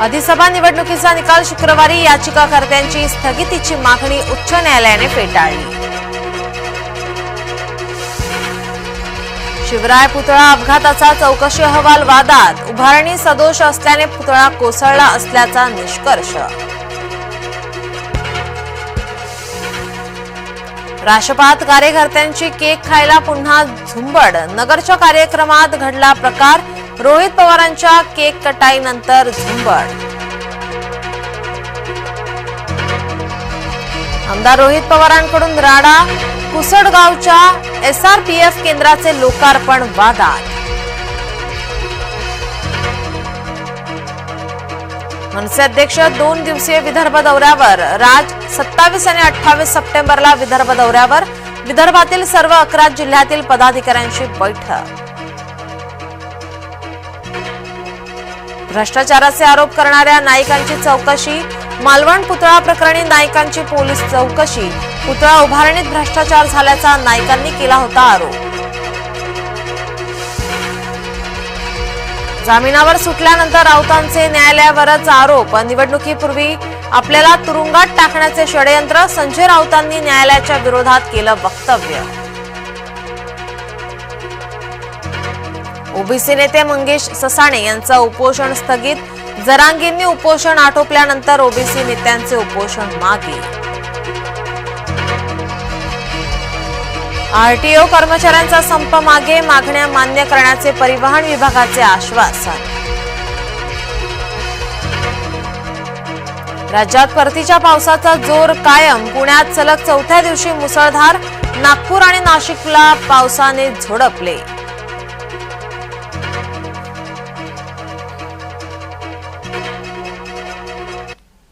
अधिसभा निवडणुकीचा निकाल शुक्रवारी याचिकाकर्त्यांची स्थगितीची मागणी उच्च न्यायालयाने फेटाळली. शिवराय पुतळा अपघाताचा चौकशी अहवाल वादात. उभारणी सदोष असल्याने पुतळा कोसळला असल्याचा निष्कर्ष. राष्ट्रपात कार्यकर्त्यांची केक खायला पुन्हा झुंबड. नगरच्या कार्यक्रमात घडला प्रकार रोहित पवारांच्या केक कटाईनंतर झुंबड. आमदार रोहित पवारांकडून राडा कुसडगावच्या एसआरपीएफ केंद्राचे लोकार्पण वादात. मनसे अध्यक्ष दोन दिवसीय विदर्भ दौऱ्यावर राज सत्तावीस आणि अठ्ठावीस सप्टेंबरला विदर्भ दौऱ्यावर विदर्भातील सर्व अकरा जिल्ह्यातील पदाधिकाऱ्यांची बैठक. भ्रष्टाचाराचे आरोप करणाऱ्या नायिकांची चौकशी मालवण पुतळा प्रकरणी नायिकांची पोलीस चौकशी पुतळा उभारणीत भ्रष्टाचार झाल्याचा नायिकांनी केला होता आरोप. जामिनावर सुटल्यानंतर राऊतांचे न्यायालयावरच आरोप. निवडणुकीपूर्वी आपल्याला तुरुंगात टाकण्याचे षडयंत्र संजय राऊतांनी न्यायालयाच्या विरोधात केलं वक्तव्य. ओबीसी नेते मंगेश ससाणे यांचं उपोषण स्थगित. जरांगींनी उपोषण आटोपल्यानंतर ओबीसी नेत्यांचे उपोषण मागे. आरटीओ कर्मचाऱ्यांचा संप मागे मागण्या मान्य करण्याचे परिवहन विभागाचे आश्वासन. राज्यात परतीच्या पावसाचा जोर कायम पुण्यात सलग चौथ्या दिवशी मुसळधार नागपूर आणि नाशिकला पावसाने झोडपले.